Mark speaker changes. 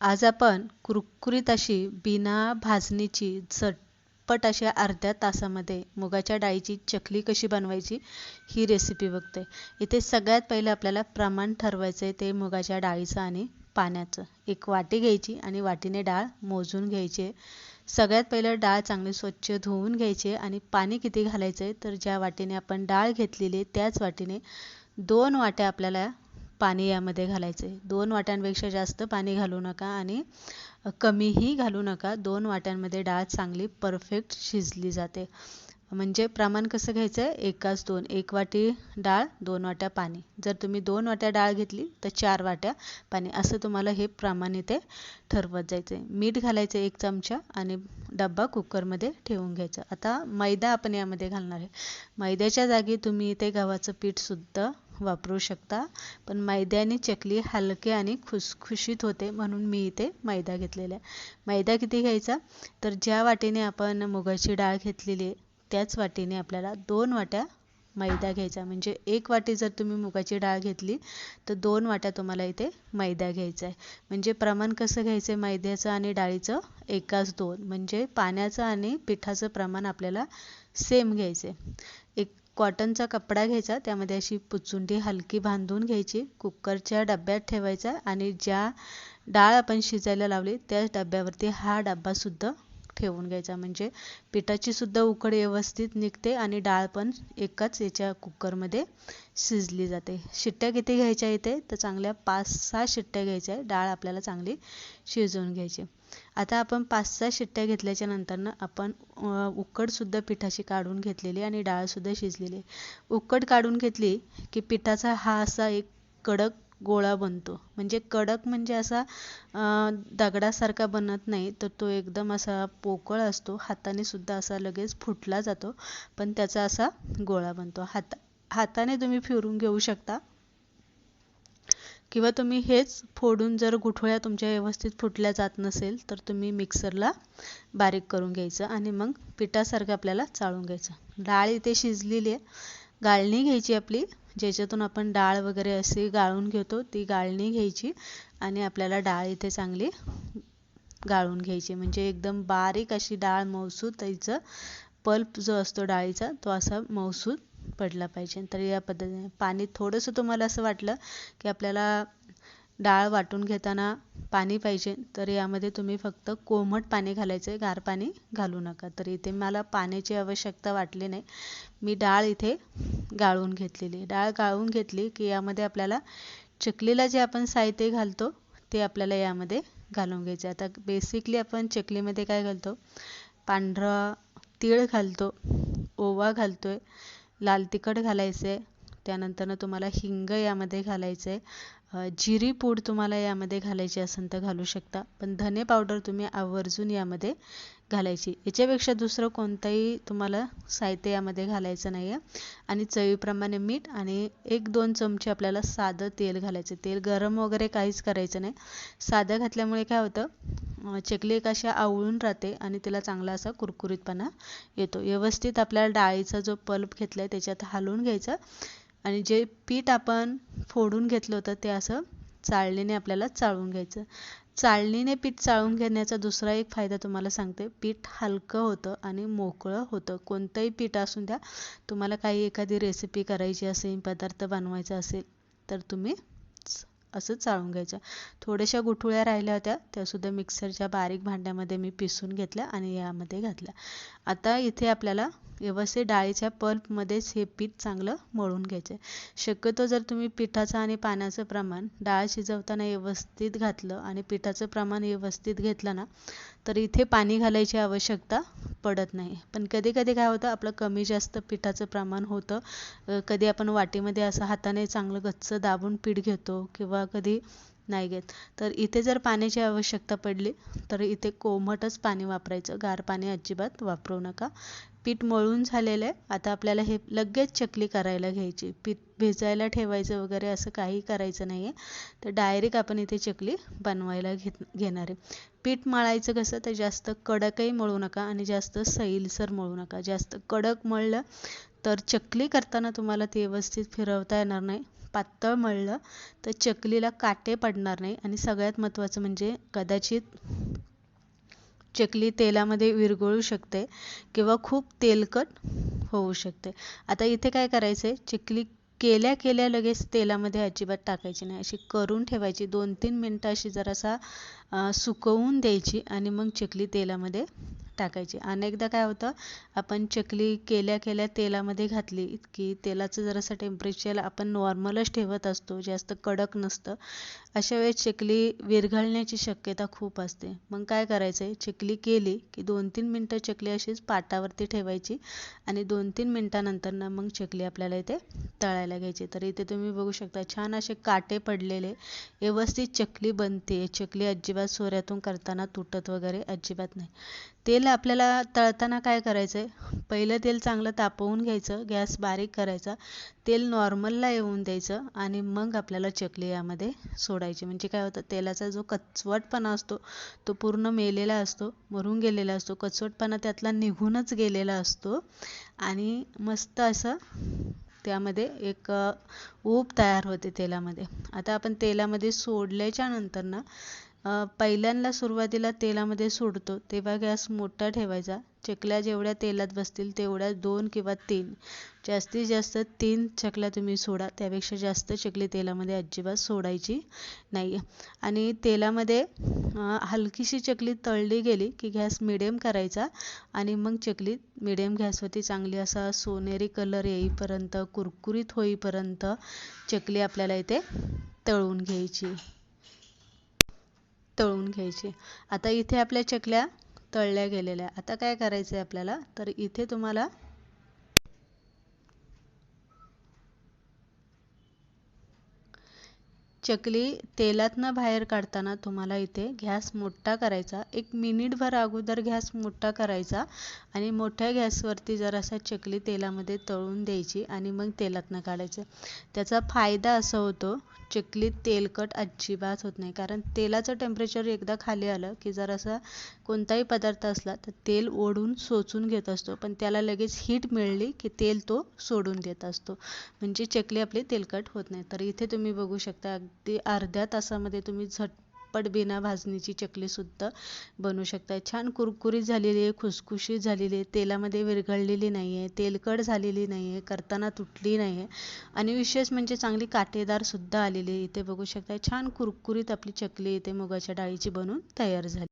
Speaker 1: आज आपण कुरकुरीत अशी बिना भाजणीची झटपट अशा अर्ध्या तासामध्ये मुगाच्या डाळीची चकली कशी बनवायची ही रेसिपी बघते. इथे सगळ्यात पहिले आपल्याला प्रमाण ठरवायचं आहे ते मुगाच्या डाळीचं आणि पाण्याचं. एक वाटी घ्यायची आणि वाटीने डाळ मोजून घ्यायची. सगळ्यात पहिलं डाळ चांगली स्वच्छ धुवून घ्यायची आणि पाणी किती घालायचं आहे तर ज्या वाटीने आपण डाळ घेतलेली त्याच वाटीने दोन वाट्या आपल्याला पाणी यामध्ये घालायचे. दोन वाट्यांपेक्षा जास्त पाणी घालू नका आणि कमीही घालू नका. दोन वाट्यांमध्ये डाळ चांगली परफेक्ट शिजली जाते. म्हणजे प्रमाण कसं घ्यायचं आहे एकाच दोन. एक वाटी डाळ दोन वाट्या पाणी. जर तुम्ही दोन वाट्या डाळ घेतली तर चार वाट्या पाणी. असं तुम्हाला हे प्रमाण इथे ठरवत जायचं आहे मीठ घालायचं एक चमचा आणि डब्बा कुकरमध्ये ठेवून घ्यायचा. आता मैदा आपण यामध्ये घालणार आहे. मैद्याच्या जागी तुम्ही इथे गव्हाचं पीठसुद्धा वापरू शकता. पण मैद्याने चकली हलके आणि खुसखुशीत होते म्हणून मी इथे मैदा घेतलेला आहे. मैदा किती घ्यायचा? तर ज्या वाटीने आपण मुगाची डाळ घेतलेली आहे त्याच वाटीने आपल्याला दोन वाट्या मैदा घ्यायचा. म्हणजे एक वाटी जर तुम्ही मुगाची डाळ घेतली तर दोन वाट्या तुम्हाला इथे मैदा घ्यायचा आहे. म्हणजे प्रमाण कसं घ्यायचं आहे? मैद्याचं आणि डाळीचं एकाच दोन. म्हणजे पाण्याचं आणि पिठाचं प्रमाण आपल्याला सेम घ्यायचं आहे. एक कॉटनचा कपडा घ्यायचा त्यामध्ये अशी पुचुंडी हलकी बांधून घ्यायची कुकरच्या डब्यात ठेवायचा आणि ज्या डाळ आपण शिजायला लावली त्या डब्यावरती हा डब्बासुद्धा ठेवून घ्यायचा. म्हणजे पिठाची सुद्धा उकड व्यवस्थित निघते आणि डाळ पण एकाच याच्या कुकरमध्ये शिजली जाते. शिट्ट्या किती घ्यायच्या इथे? तर चांगल्या पाच सहा शिट्ट्या घ्यायच्या. आहे डाळ आपल्याला चांगली शिजवून घ्यायची. आता आपण पाच सहा शिट्ट्या घेतल्याच्या नंतरनं आपण उकडसुद्धा पिठाची काढून घेतलेली आणि डाळसुद्धा शिजलेली. उकड काढून घेतली की पिठाचा हा असा एक कडक गोळा बनतो. म्हणजे कडक म्हणजे असा दगडासारखा बनत नाही तर तो एकदम असा पोकळ असतो. हाताने सुद्धा असा लगेच फुटला जातो पण त्याचा असा गोळा बनतो. हात हाताने तुम्ही फिरून घेऊ शकता. किंवा तुम्ही हेच फोडून जर गुठळ्या तुमच्या व्यवस्थित फुटल्या जात नसेल तर तुम्ही मिक्सरला बारीक करून घ्यायचं आणि मग पिठासारखं आपल्याला चाळून घ्यायचं. डाळ इथे शिजलेली आहे. गाळणी घ्यायची आपली. ज्याच्यातून आपण डाळ वगैरे असे गाळून घेतो ती गाळणी घ्यायची आणि आपल्याला डाळ इथे चांगली गाळून घ्यायची. म्हणजे एकदम बारीक अशी डाळ मौसूद त्याचं पल्प जो असतो डाळीचा तो असा मौसूद पडला पाहिजे. तर या पद्धतीने पाणी थोडंसं तुम्हाला असं वाटलं की आपल्याला डाळ वाटून घेताना पाणी पाहिजे तर यामध्ये तुम्ही फक्त कोमट पाणी घालायचं आहे. गार पाणी घालू नका. तर इथे मला पाण्याची आवश्यकता वाटली नाही. मी डाळ इथे गाळून घेतलेली डाळ गाळून घेतली की यामध्ये आपल्याला चकलीला जे आपण साहित्य घालतो ते आपल्याला यामध्ये घालून घ्यायचे आता बेसिकली आपण चकलीमध्ये काय घालतो? पांढरा तीळ घालतो ओवा घालतोय लाल तिखट घालायचं आहे त्यानंतरनं तुम्हाला हिंग यामध्ये घालायचं आहे जिरी पूड तुम्हाला यामध्ये घालायची असेल तर घालू शकता. पण धने पावडर तुम्ही आवर्जून यामध्ये घालायची. याच्यापेक्षा दुसरं कोणतंही तुम्हाला साहित्य यामध्ये घालायचं नाही आहे आणि चवीप्रमाणे मीठ आणि एक दोन चमचे आपल्याला साधं तेल घालायचं तेल गरम वगैरे काहीच करायचं नाही. साधं घातल्यामुळे काय होतं? चकली एक अशी आवळून राहते आणि तिला चांगला असा कुरकुरीतपणा येतो. व्यवस्थित आपल्याला डाळीचा जो पल्प घेतला आहे त्याच्यात हलवून घ्यायचा आणि जे पीठ आपण फोडून घेतलं होतं ते असं चाळणीने आपल्याला चाळून घ्यायचं. चाळणीने पीठ चाळून घेण्याचा दुसरा एक फायदा तुम्हाला सांगते. पीठ हलकं होतं आणि मोकळं होतं. कोणतंही पीठ असून द्या तुम्हाला काही एखादी रेसिपी करायची असेल पदार्थ बनवायचा असेल तर तुम्ही असं चाळून घ्यायचं. थोड्याशा गुठुळ्या राहिल्या होत्या त्यासुद्धा मिक्सरच्या बारीक भांड्यामध्ये मी पिसून घेतल्या आणि यामध्ये घातल्या. आता इथे आपल्याला व्यवस्थित डाळीच्या पल्पमध्येच हे पीठ चांगलं मळून घ्यायचं आहे. शक्यतो जर तुम्ही पिठाचं आणि पाण्याचं प्रमाण डाळ शिजवताना व्यवस्थित घातलं आणि पिठाचं प्रमाण व्यवस्थित घेतलं ना तर इथे पाणी घालायची आवश्यकता पडत नाही. पण कधी कधी काय होतं आपलं कमी जास्त पिठाचं प्रमाण होतं. कधी आपण वाटीमध्ये असं हाताने चांगलं गच्च दाबून पीठ घेतो किंवा कधी नाही घेत. तर इथे जर पाण्याची आवश्यकता पडली तर इथे कोमटच पाणी वापरायचं. गार पाणी अजिबात वापरू नका. पीठ मळून झालेलं आहे. आता आपल्याला हे लगेच चकली करायला घ्यायची. पीठ भिजायला ठेवायचं वगैरे असं काही करायचं नाही आहे तर डायरेक्ट आपण इथे चकली बनवायला घे घेणार आहे. पीठ मळायचं कसं तर जास्त कडकही मळू नका आणि जास्त सैलसर मळू नका. जास्त कडक मळलं तर चकली करताना तुम्हाला ती व्यवस्थित फिरवता येणार नाही. पातळ मळलं तर चकलीला काटे पडणार नाही. आणि सगळ्यात महत्त्वाचं म्हणजे कदाचित चकली तेलामध्ये विरघळू शकते किंवा खूप तेलकट होऊ शकते. आता इथे काय करायचं आहे चकली केल्या केल्या लगेच तेलामध्ये अजिबात टाकायची नाही. अशी करून ठेवायची. दोन तीन मिनटं अशी जरासा सुकवून द्यायची आणि मग चकली तेलामध्ये टाकायची. अनेकदा काय होतं आपण चकली केल्या केल्या तेलामध्ये घातली की तेलाचं जरासं टेम्परेचर आपण नॉर्मलच ठेवत असतो जास्त कडक नसतं. अशा वेळेस चकली विरघळण्याची शक्यता खूप असते. मग काय करायचं आहे चकली केली की दोन तीन मिनटं चकली अशीच पाटावरती ठेवायची आणि दोन तीन मिनटानंतर ना मग चकली आपल्याला इथे तळायला घ्यायची. तर इथे तुम्ही बघू शकता छान असे काटे पडलेले व्यवस्थित चकली बनते चकली अजिबात सोऱ्यातून करताना तुटत वगैरे अजिबात नाही. तेल आपल्याला तळताना काय करायचं आहे पहिलं तेल चांगलं तापवून घ्यायचं गॅस बारीक करायचा तेल नॉर्मलला येऊन द्यायचं आणि मग आपल्याला चकली यामध्ये सोडायची. म्हणजे काय होतं? तेलाचा जो कचवटपणा असतो तो पूर्ण मेलेला असतो मरून गेलेला असतो. कचवटपणा त्यातला निघूनच गेलेला असतो आणि मस्त असं त्यामध्ये एक ऊब तयार होते तेलामध्ये. आता आपण तेलामध्ये सोडल्याच्या नंतर ना पहिल्यांदा सुरुवातीला तेलामध्ये सोडतो तेव्हा गॅस मोठा ठेवायचा. चकल्या जेवढ्या तेलात बसतील तेवढ्या दोन किंवा तीन. जास्तीत जास्त तीन चकल्या तुम्ही सोडा त्यापेक्षा जास्त चकली तेलामध्ये अजिबात सोडायची नाही. आणि तेलामध्ये हलकीशी चकली तळली गेली की गॅस मिडियम करायचा आणि मग चकली मिडियम गॅसवरती चांगली असा सोनेरी कलर येईपर्यंत कुरकुरीत होईपर्यंत चकली आपल्याला इथे तळून घ्यायची. तळून घ्यायची. आता इथे आपल्या चकल्या तळल्या गेलेल्या. आता काय करायचं आहे आपल्याला? तर इथे तुम्हाला चकली तेलातनं बाहेर काढताना तुम्हाला इथे गॅस मोठा करायचा. एक मिनिटभर अगोदर गॅस मोठा करायचा आणि मोठ्या गॅसवरती जरासा चकली तेलामध्ये तळून द्यायची आणि मग तेलातनं काढायचं. त्याचा फायदा असा होतो चकली तेलकट अजिबात होत नाही. कारण तेलाचं टेम्परेचर एकदा खाली आलं की जर असा कोणताही पदार्थ असला तर तेल ओढून सोचून घेत असतो. पण त्याला लगेच हीट मिळली की तेल तो सोडून देत असतो. म्हणजे चकली आपली तेलकट होत नाही. तर इथे तुम्ही बघू शकता अगदी अर्ध्या तासामध्ये तुम्ही झट पापड बिना भाजणीची चकलीसुद्धा बनवू शकता छान कुरकुरीत झालेली आहे खुसखुशीत झालेली आहे तेलामध्ये विरघळलेली नाही आहे तेलकट झालेली नाही आहे करताना तुटली नाही आहे आणि विशेष म्हणजे चांगली काटेदारसुद्धा आलेली आहे. इथे बघू शकता छान कुरकुरीत आपली चकली इथे मुगाच्या डाळीची बनवून तयार झाली.